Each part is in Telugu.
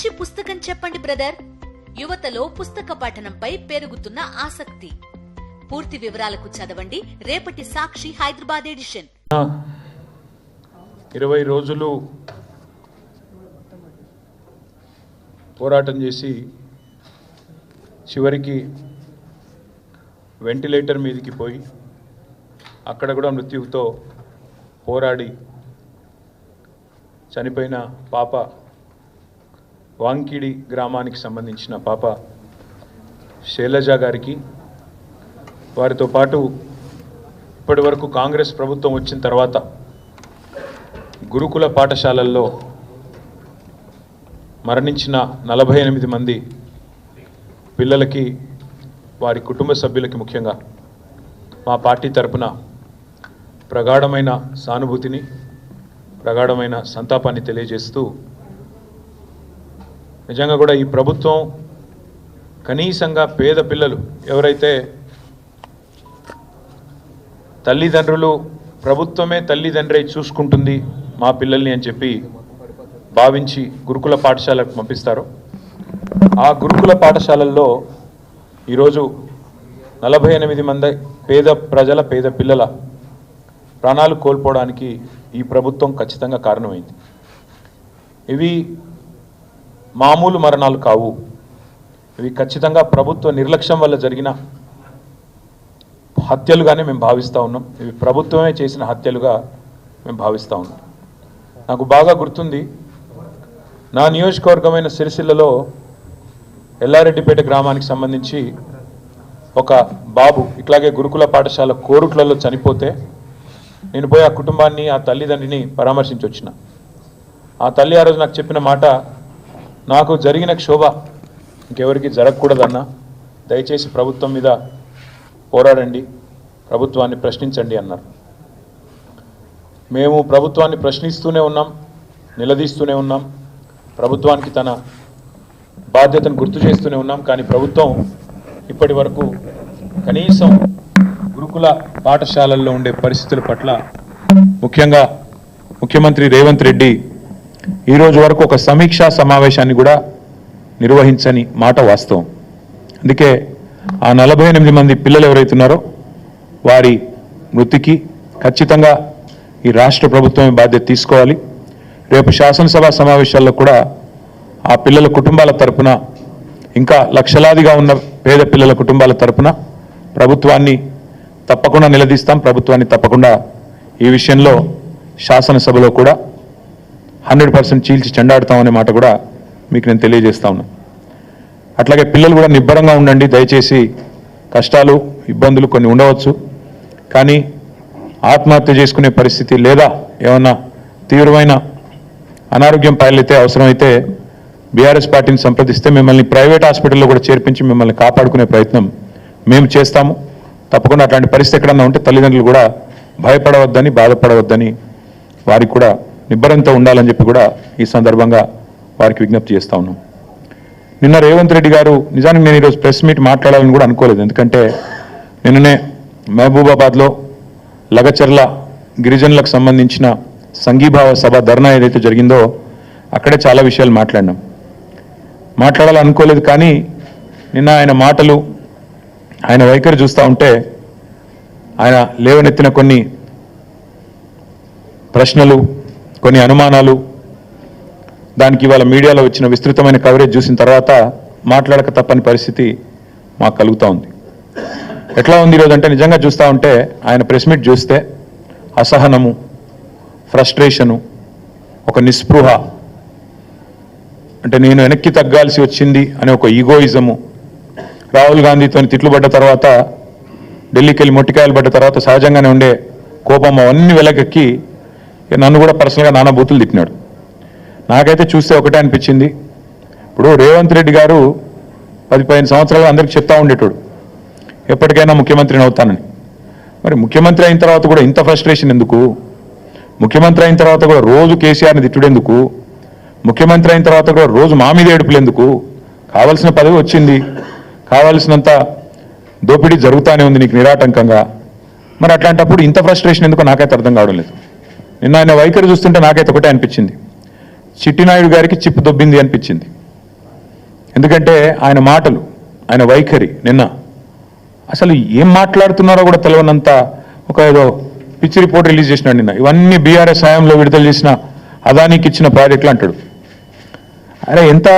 మంచి పుస్తకం చెప్పండి బ్రదర్. యువతలో పుస్తక పఠనంపై పెరుగుతున్న ఆసక్తి. పూర్తి వివరాలకు చదవండి. రేపటి సాక్షి హైదరాబాద్ ఎడిషన్. ఇరవై రోజులు పోరాటం చేసి చివరికి వెంటిలేటర్ మీదకి పోయి అక్కడ కూడా మృత్యువుతో పోరాడి చనిపోయిన పాప వాంకిడి గ్రామానికి సంబంధించిన పాప శైలజ గారికి వారితో పాటు ఇప్పటి వరకు కాంగ్రెస్ ప్రభుత్వం వచ్చిన తర్వాత గురుకుల పాఠశాలల్లో మరణించిన నలభై ఎనిమిది మంది పిల్లలకి వారి కుటుంబ సభ్యులకి ముఖ్యంగా మా పార్టీ తరపున ప్రగాఢమైన సానుభూతిని ప్రగాఢమైన సంతాపాన్ని తెలియజేస్తూ నిజంగా కూడా ఈ ప్రభుత్వం కనీసంగా పేద పిల్లలు ఎవరైతే తల్లిదండ్రులు ప్రభుత్వమే తల్లిదండ్రి చూసుకుంటుంది మా పిల్లల్ని అని చెప్పి భావించి గురుకుల పాఠశాలకు పంపిస్తారు. ఆ గురుకుల పాఠశాలల్లో ఈరోజు నలభై ఎనిమిది మంది పేద ప్రజల పేద పిల్లల ప్రాణాలు కోల్పోవడానికి ఈ ప్రభుత్వం ఖచ్చితంగా కారణమైంది. ఇవి మామూలు మరణాలు కావు. ఇవి ఖచ్చితంగా ప్రభుత్వ నిర్లక్ష్యం వల్ల జరిగిన హత్యలుగానే మేము భావిస్తూ ఉన్నాం. ఇవి ప్రభుత్వమే చేసిన హత్యలుగా మేము భావిస్తూ ఉన్నాం. నాకు బాగా గుర్తుంది నా నియోజకవర్గమైన సిరిసిల్లలో ఎల్లారెడ్డిపేట గ్రామానికి సంబంధించి ఒక బాబు ఇట్లాగే గురుకుల పాఠశాల కోరుట్లలో చనిపోతే నేను పోయి ఆ కుటుంబాన్ని ఆ తల్లిదండ్రిని పరామర్శించి వచ్చిన ఆ తల్లి ఆ రోజు నాకు చెప్పిన మాట నాకు జరిగిన క్షోభ ఇంకెవరికి జరగకూడదన్నా దయచేసి ప్రభుత్వం మీద పోరాడండి ప్రభుత్వాన్ని ప్రశ్నించండి అన్నారు. మేము ప్రభుత్వాన్ని ప్రశ్నిస్తూనే ఉన్నాం నిలదీస్తూనే ఉన్నాం ప్రభుత్వానికి తన బాధ్యతను గుర్తు చేస్తూనే ఉన్నాం కానీ ప్రభుత్వం ఇప్పటి వరకు కనీసం గురుకుల పాఠశాలల్లో ఉండే పరిస్థితుల పట్ల ముఖ్యంగా ముఖ్యమంత్రి రేవంత్ రెడ్డి ఈరోజు వరకు ఒక సమీక్షా సమావేశాన్ని కూడా నిర్వహించని మాట వాస్తవం. అందుకే ఆ నలభై ఎనిమిది మంది పిల్లలు ఎవరైతున్నారో వారి మృతికి ఖచ్చితంగా ఈ రాష్ట్ర ప్రభుత్వమే బాధ్యత తీసుకోవాలి. రేపు శాసనసభ సమావేశాల్లో కూడా ఆ పిల్లల కుటుంబాల తరపున ఇంకా లక్షలాదిగా ఉన్న పేద పిల్లల కుటుంబాల తరపున ప్రభుత్వాన్ని తప్పకుండా నిలదీస్తాం. ప్రభుత్వాన్ని తప్పకుండా ఈ విషయంలో శాసనసభలో కూడా హండ్రెడ్ పర్సెంట్ చీల్చి చెండాడుతామనే మాట కూడా మీకు నేను తెలియజేస్తా ఉన్నా. అట్లాగే పిల్లలు కూడా నిబ్బరంగా ఉండండి దయచేసి కష్టాలు ఇబ్బందులు కొన్ని ఉండవచ్చు. కానీ ఆత్మహత్య చేసుకునే పరిస్థితి లేదా ఏమన్నా తీవ్రమైన అనారోగ్యం పాలైతే అవసరమైతే బీఆర్ఎస్ పార్టీని సంప్రదిస్తే మిమ్మల్ని ప్రైవేట్ హాస్పిటల్లో కూడా చేర్పించి మిమ్మల్ని కాపాడుకునే ప్రయత్నం మేము చేస్తాము. తప్పకుండా అట్లాంటి పరిస్థితి ఎక్కడన్నా ఉంటే తల్లిదండ్రులు కూడా భయపడవద్దని బాధపడవద్దని వారికి కూడా నిబ్బరంతో ఉండాలని చెప్పి కూడా ఈ సందర్భంగా వారికి విజ్ఞప్తి చేస్తా ఉన్నాం. నిన్న రేవంత్ రెడ్డి గారు నిజానికి నేను ఈరోజు ప్రెస్ మీట్ మాట్లాడాలని కూడా అనుకోలేదు. ఎందుకంటే నిన్ననే మహబూబాబాద్లో లగచర్ల గిరిజనులకు సంబంధించిన సంఘీభావ సభ ధర్నా ఏదైతే జరిగిందో అక్కడే చాలా విషయాలు మాట్లాడినాం. మాట్లాడాలనుకోలేదు కానీ నిన్న ఆయన మాటలు ఆయన వైఖరి చూస్తూ ఉంటే ఆయన లేవనెత్తిన కొన్ని ప్రశ్నలు కొన్ని అనుమానాలు దానికి ఇవాళ మీడియాలో వచ్చిన విస్తృతమైన కవరేజ్ చూసిన తర్వాత మాట్లాడక తప్పని పరిస్థితి మాకు కలుగుతూ ఉంది. ఎట్లా ఉంది ఈరోజు అంటే నిజంగా చూస్తూ ఉంటే ఆయన ప్రెస్ మీట్ చూస్తే అసహనము ఫ్రస్ట్రేషను ఒక నిస్పృహ. అంటే నేను వెనక్కి తగ్గాల్సి వచ్చింది అనే ఒక ఈగోయిజము రాహుల్ గాంధీతో తిట్లు పడ్డ తర్వాత ఢిల్లీకి వెళ్ళి మొట్టికాయలు పడ్డ తర్వాత సహజంగానే ఉండే కోపం అవన్నీ వెలకెక్కి నన్ను కూడా పర్సనల్గా నానా బూతులు తిప్పినాడు నాకైతే చూస్తే ఒకటే అనిపించింది. ఇప్పుడు రేవంత్ రెడ్డి గారు పది పదిహేను సంవత్సరాలు అందరికి చెప్తా ఉండేటోడు. ఎప్పటికైనా ముఖ్యమంత్రిని అవుతానని. మరి ముఖ్యమంత్రి అయిన తర్వాత కూడా ఇంత ఫ్రస్ట్రేషన్ ఎందుకు? ముఖ్యమంత్రి అయిన తర్వాత కూడా రోజు కేసీఆర్ని తిట్టుడెందుకు? ముఖ్యమంత్రి అయిన తర్వాత కూడా రోజు మా మీద ఏడుపులు ఎందుకు కావలసిన పదవి వచ్చింది. కావలసినంత దోపిడీ జరుగుతూనే ఉంది నీకు నిరాటంకంగా. మరి అట్లాంటప్పుడు ఇంత ఫ్రస్ట్రేషన్ ఎందుకో నాకైతే అర్థం కావడం లేదు. నిన్న ఆయన వైఖరి చూస్తుంటే నాకైతే ఒకటే అనిపించింది. చిట్టినాయుడు గారికి చిప్పు దొబ్బింది అనిపించింది. ఎందుకంటే ఆయన మాటలు ఆయన వైఖరి నిన్న. అసలు ఏం మాట్లాడుతున్నారో కూడా తెలియనంత ఒక ఏదో పిచ్చి రిపోర్ట్ రిలీజ్ చేసినాడు నిన్న. ఇవన్నీ బీఆర్ఎస్ హయాంలో విడుదల చేసిన అదానికి ఇచ్చిన ప్రాజెక్టులు అంటాడు. అరే ఎంత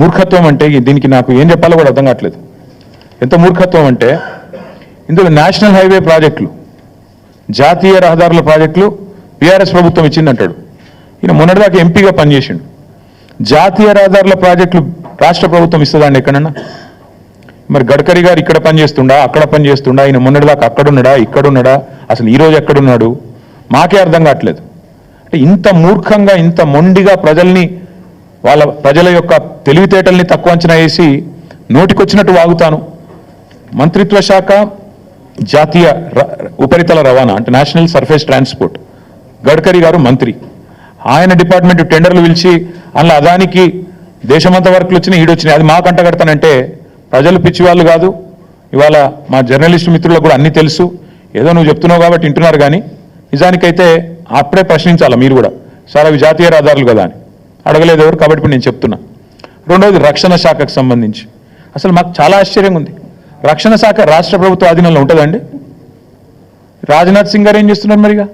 మూర్ఖత్వం అంటే దీనికి నాకు ఏం చెప్పాలో కూడా అర్థం కావట్లేదు. ఎంత మూర్ఖత్వం అంటే ఇందులో నేషనల్ హైవే ప్రాజెక్టులు జాతీయ రహదారుల ప్రాజెక్టులు బీఆర్ఎస్ ప్రభుత్వం ఇచ్చిందంటాడు. ఈయన మొన్నటిదాకా ఎంపీగా పనిచేసిండు. జాతీయ రహదారుల ప్రాజెక్టులు రాష్ట్ర ప్రభుత్వం ఇస్తుందండి ఎక్కడన్నా? మరి గడ్కరీ గారు ఇక్కడ పని చేస్తుండా అక్కడ పని చేస్తుండా ఆయన మొన్నటిదాకా అక్కడున్నాడా? ఇక్కడున్నాడా? అసలు ఈ రోజు ఎక్కడున్నాడు? మాకే అర్థం కావట్లేదు. అంటే ఇంత మూర్ఖంగా ఇంత మొండిగా ప్రజల్ని వాళ్ళ ప్రజల యొక్క తెలివితేటల్ని తక్కువ అంచనా వేసి నోటికొచ్చినట్టు వాగుతాను. మంత్రిత్వ శాఖ జాతీయ ర- ఉపరితల రవాణా అంటే నేషనల్ సర్ఫేస్ ట్రాన్స్పోర్ట్. గడ్కరీ గారు మంత్రి. ఆయన డిపార్ట్మెంట్ టెండర్లు పిలిచి అందులో అదానికి దేశమంతా వర్క్లు వచ్చినాయి ఈడొచ్చినాయి అది మా కంట కడతానంటే ప్రజలు పిచ్చి వాళ్ళు కాదు. ఇవాళ మా జర్నలిస్ట్ మిత్రులకు కూడా అన్నీ తెలుసు. ఏదో నువ్వు చెప్తున్నావు కాబట్టి వింటున్నారు కానీ నిజానికైతే అప్పుడే ప్రశ్నించాలి మీరు కూడా. సార్ అవి జాతీయ రహదారులు కదా అని. అడగలేదు ఎవరు కాబట్టి ఇప్పుడు నేను చెప్తున్నా. రెండవది రక్షణ శాఖకు సంబంధించి. అసలు మాకు చాలా ఆశ్చర్యంగా ఉంది. రక్షణ శాఖ రాష్ట్ర ప్రభుత్వ ఆధీనంలో ఉంటుందండి. రాజ్నాథ్ సింగ్ గారు ఏం చేస్తున్నారు మరిగా?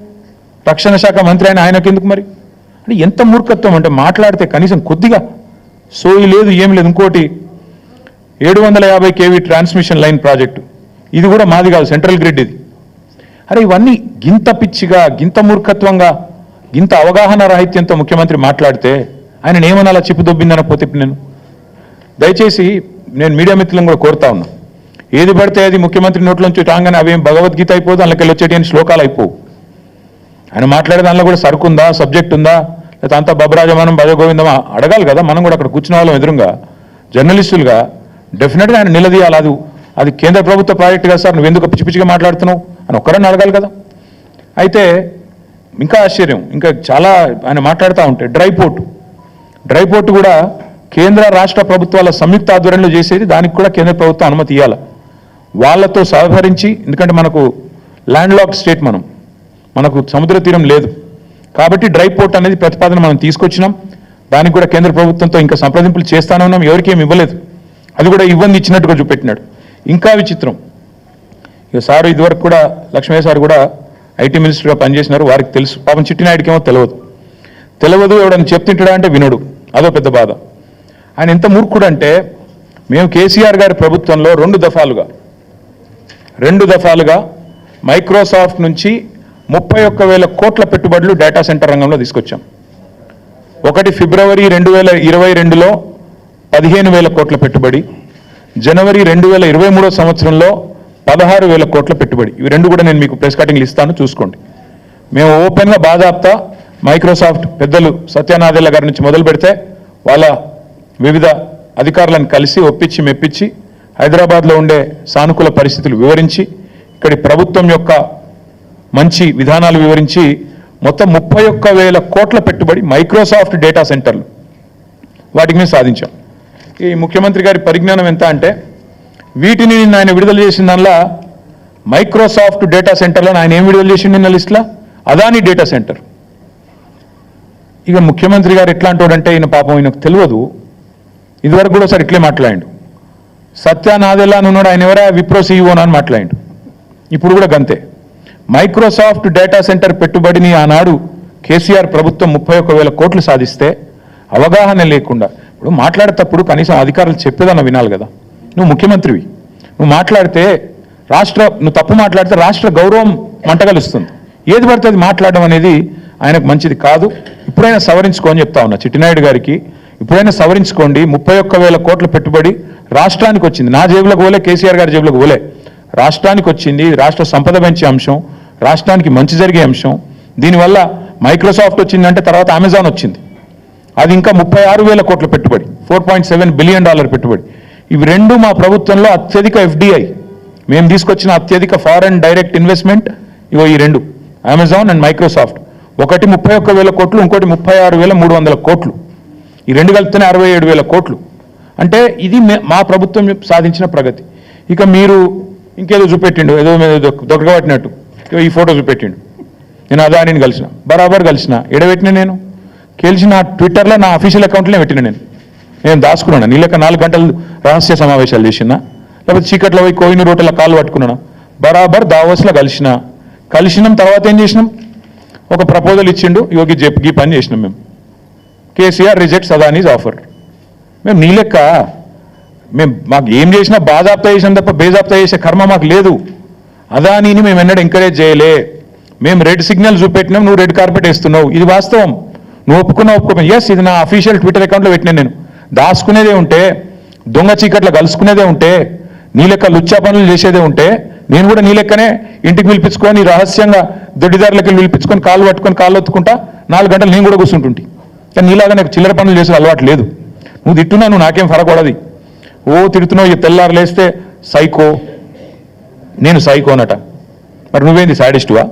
రక్షణ శాఖ మంత్రి ఆయన ఆయనకి ఎందుకు మరి? అంటే ఎంత మూర్ఖత్వం అంటే మాట్లాడితే కనీసం కొద్దిగా సోయి లేదు ఏం లేదు. ఇంకోటి ఏడు వందల యాభై కేవీ ట్రాన్స్మిషన్ లైన్ ప్రాజెక్టు. ఇది కూడా మాది కాదు సెంట్రల్ గ్రిడ్ ఇది. అరే ఇవన్నీ గింత పిచ్చిగా గింత మూర్ఖత్వంగా గింత అవగాహన రాహిత్యంతో ముఖ్యమంత్రి మాట్లాడితే ఆయన ఏమనాలా చిప్పు దొబ్బిందన పోతే నేను? దయచేసి నేను మీడియా మిత్రులను కూడా కోరుతా ఉన్నా. ఏది పడితే అది ముఖ్యమంత్రి నోట్లోంచి రాగానే అవేం భగవద్గీత అయిపోదు అందులోకి వచ్చేటి అని శ్లోకాలు అయిపోవు. ఆయన మాట్లాడే దానిలో కూడా సరుకు ఉందా సబ్జెక్ట్ ఉందా లేకపోతే అంతా బబరాజమానం భజగోవిందమా అడగాలి కదా మనం కూడా అక్కడ కూర్చున్న వాళ్ళం ఎదురుగా. జర్నలిస్టులుగా డెఫినెట్గా ఆయన నిలదీయాలి. అది అది కేంద్ర ప్రభుత్వ ప్రాజెక్ట్ కదా సార్ నువ్వు ఎందుకు పిచ్చి పిచ్చిగా మాట్లాడుతున్నావు? అని ఒక్కరన్నా అడగాలి కదా. అయితే ఇంకా ఆశ్చర్యం ఇంకా చాలా ఆయన మాట్లాడుతూ ఉంటే డ్రై పోర్ట్. డ్రై పోర్ట్ కూడా కేంద్ర రాష్ట్ర ప్రభుత్వాల సంయుక్త ఆధ్వర్యంలో చేసేది దానికి కూడా కేంద్ర ప్రభుత్వం అనుమతి ఇవ్వాలి వాళ్ళతో సహకరించి ఎందుకంటే మనకు ల్యాండ్ లాక్ స్టేట్ మనం. మనకు సముద్ర తీరం లేదు. కాబట్టి డ్రై పోర్ట్ అనేది ప్రతిపాదన మనం తీసుకొచ్చినాం. దానికి కూడా కేంద్ర ప్రభుత్వంతో ఇంకా సంప్రదింపులు చేస్తానే ఉన్నాం. ఎవరికి ఇవ్వలేదు. అది కూడా ఇవ్వంది ఇచ్చినట్టుగా చూపెట్టినాడు. ఇంకా విచిత్రం. ఇక సారు ఇదివరకు కూడా లక్ష్మయ్య సార్ కూడా ఐటీ మినిస్టర్గా పనిచేసినారు. వారికి తెలుసు. పాపం చిట్టినాయుడికి ఏమో తెలియదు తెలియదు ఎవడని చెప్తుంటాడా అంటే వినడు. అదో పెద్ద బాధ. ఆయన ఎంత మూర్ఖుడు అంటే మేము కేసీఆర్ గారి ప్రభుత్వంలో రెండు దఫాలుగా రెండు దఫాలుగా మైక్రోసాఫ్ట్ నుంచి ముప్పై ఒక్క వేల కోట్ల పెట్టుబడులు డేటా సెంటర్ రంగంలో తీసుకొచ్చాం. ఒకటి ఫిబ్రవరి రెండు వేల ఇరవై రెండులో పదిహేను వేల కోట్ల పెట్టుబడి జనవరి రెండు వేల ఇరవై మూడో సంవత్సరంలో పదహారు వేల కోట్ల పెట్టుబడి. ఇవి రెండు కూడా నేను మీకు ప్రెస్ కటింగ్లు ఇస్తాను చూసుకోండి. మేము ఓపెన్గా బాధాప్తా మైక్రోసాఫ్ట్ పెద్దలు సత్యనాదేళ్ళ గారి నుంచి మొదలు పెడితే వాళ్ళ వివిధ అధికారులను కలిసి ఒప్పించి మెప్పించి హైదరాబాద్లో ఉండే సానుకూల పరిస్థితులు వివరించి ఇక్కడి ప్రభుత్వం యొక్క మంచి విధానాలు వివరించి మొత్తం ముప్పై ఒక్క వేల కోట్ల పెట్టుబడి మైక్రోసాఫ్ట్ డేటా సెంటర్లు వాటికి మేము సాధించాం. ఈ ముఖ్యమంత్రి గారి పరిజ్ఞానం ఎంత అంటే వీటిని నిన్న ఆయన విడుదల చేసిన దానిలో మైక్రోసాఫ్ట్ డేటా సెంటర్లో ఆయన ఏం విడుదల చేసిండు నిన్న లిస్ట్లో? Adani data center. ఇక ముఖ్యమంత్రి గారు ఎట్లాంటి వాడంటే ఈయన పాపం ఈయనకు తెలియదు. ఇదివరకు కూడా సార్ ఇట్లే మాట్లాడు సత్యానాదెల్లా అని ఉన్నాడు ఆయన ఎవరా? విప్రో సీఈఓ అని మాట్లాడు ఇప్పుడు కూడా గంతే. మైక్రోసాఫ్ట్ డేటా సెంటర్ పెట్టుబడిని ఆనాడు కేసీఆర్ ప్రభుత్వం ముప్పై ఒక్క వేల కోట్లు సాధిస్తే అవగాహన లేకుండా. ఇప్పుడు మాట్లాడేటప్పుడు కనీసం అధికారులు చెప్పేదన్న వినాలి కదా. నువ్వు ముఖ్యమంత్రివి. నువ్వు మాట్లాడితే రాష్ట్ర నువ్వు తప్పు మాట్లాడితే రాష్ట్ర గౌరవం మంటగలుస్తుంది ఏది పడితే అది మాట్లాడడం అనేది ఆయనకు మంచిది కాదు. ఇప్పుడైనా సవరించుకో అని చెప్తా ఉన్నా. చిట్టినాయుడు గారికి ఇప్పుడైనా సవరించుకోండి. ముప్పై ఒక్క వేల కోట్ల పెట్టుబడి రాష్ట్రానికి వచ్చింది. నా జేబులకు పోలే కేసీఆర్ గారి జేబులకు పోలే రాష్ట్రానికి వచ్చింది రాష్ట్ర సంపద పెంచే అంశం రాష్ట్రానికి మంచి జరిగే అంశం. దీనివల్ల మైక్రోసాఫ్ట్ వచ్చిందంటే తర్వాత అమెజాన్ వచ్చింది. అది ఇంకా ముప్పై ఆరు వేల కోట్ల పెట్టుబడి four point seven billion dollar పెట్టుబడి. ఇవి రెండు మా ప్రభుత్వంలో అత్యధిక ఎఫ్డిఐ. మేము తీసుకొచ్చిన అత్యధిక ఫారెన్ డైరెక్ట్ ఇన్వెస్ట్మెంట్ ఇవో ఈ రెండు అమెజాన్ అండ్ మైక్రోసాఫ్ట్. ఒకటి ముప్పై ఒక్క వేల కోట్లు ఇంకోటి ముప్పై ఆరు వేల మూడు వందల కోట్లు. ఈ రెండు కలిపితేనే అరవై ఏడు వేల కోట్లు. అంటే ఇది మే- మా ప్రభుత్వం సాధించిన ప్రగతి. ఇక మీరు ఇంకేదో చూపెట్టిండు ఏదో దొరకబట్టినట్టు. ఈ ఫోటో చూపెట్టిండు. నేను అదానిని కలిసిన బరాబర్ కలిసిన ఎడబెట్టిన నేను. కలిసి నా ట్విట్టర్లో నా అఫీషియల్ అకౌంట్లోనే పెట్టిన నేను. నేను దాచుకున్నాను? నీ లెక్క నాలుగు గంటలు రహస్య సమావేశాలు చేసినా? లేకపోతే చీకట్లో పోయి కోయిన రోడ్ల కాళ్ళు పట్టుకున్నాను? బరాబర్ దావోస్లో కలిసిన. కలిసినాం తర్వాత ఏం చేసినాం? ఒక ప్రపోజల్ ఇచ్చిండు యోగి చెప్పి గీ పని చేసినాం మేము. KCR rejects Adani's offer. మేము నీ లెక్క? మేము మాకు ఏం చేసినా బాజాప్తా చేసినాం తప్ప బేజాప్తా చేసే కర్మ మాకు లేదు. అదానీని మేము ఎన్నడూ ఎంకరేజ్ చేయలే. మేము రెడ్ సిగ్నల్ చూపెట్టినాం నువ్వు రెడ్ కార్పెట్ వేస్తున్నావు. ఇది వాస్తవం. నువ్వు ఒప్పుకున్నావు ఒప్పుకో ఎస్ ఇది నా అఫీషియల్ ట్విట్టర్ అకౌంట్లో పెట్టినాను నేను. దాచుకునేదే ఉంటే దొంగ చీకట్లో కలుసుకునేదే ఉంటే నీ లెక్క లుచ్చా పనులు చేసేదే ఉంటే నేను కూడా నీ లెక్కనే ఇంటికి పిలిపించుకొని రహస్యంగా దొడ్డిదారులకి పిలిపించుకొని కాళ్ళు పట్టుకొని కాళ్ళు ఒత్తుకుంటా నాలుగు గంటలు నేను కూడా కూర్చుంటుంటి. కానీ నీలాగా నాకు చిల్లర పనులు చేసే అలవాటు లేదు. నువ్వు తిట్టున్నా నువ్వు నాకేం ఫరకూడదు. ఓ తిడుతున్నావు ఈ తెల్లారు లేస్తే సైకో. నేను సైకోనట మరి నువ్వేంది సాడిస్టువా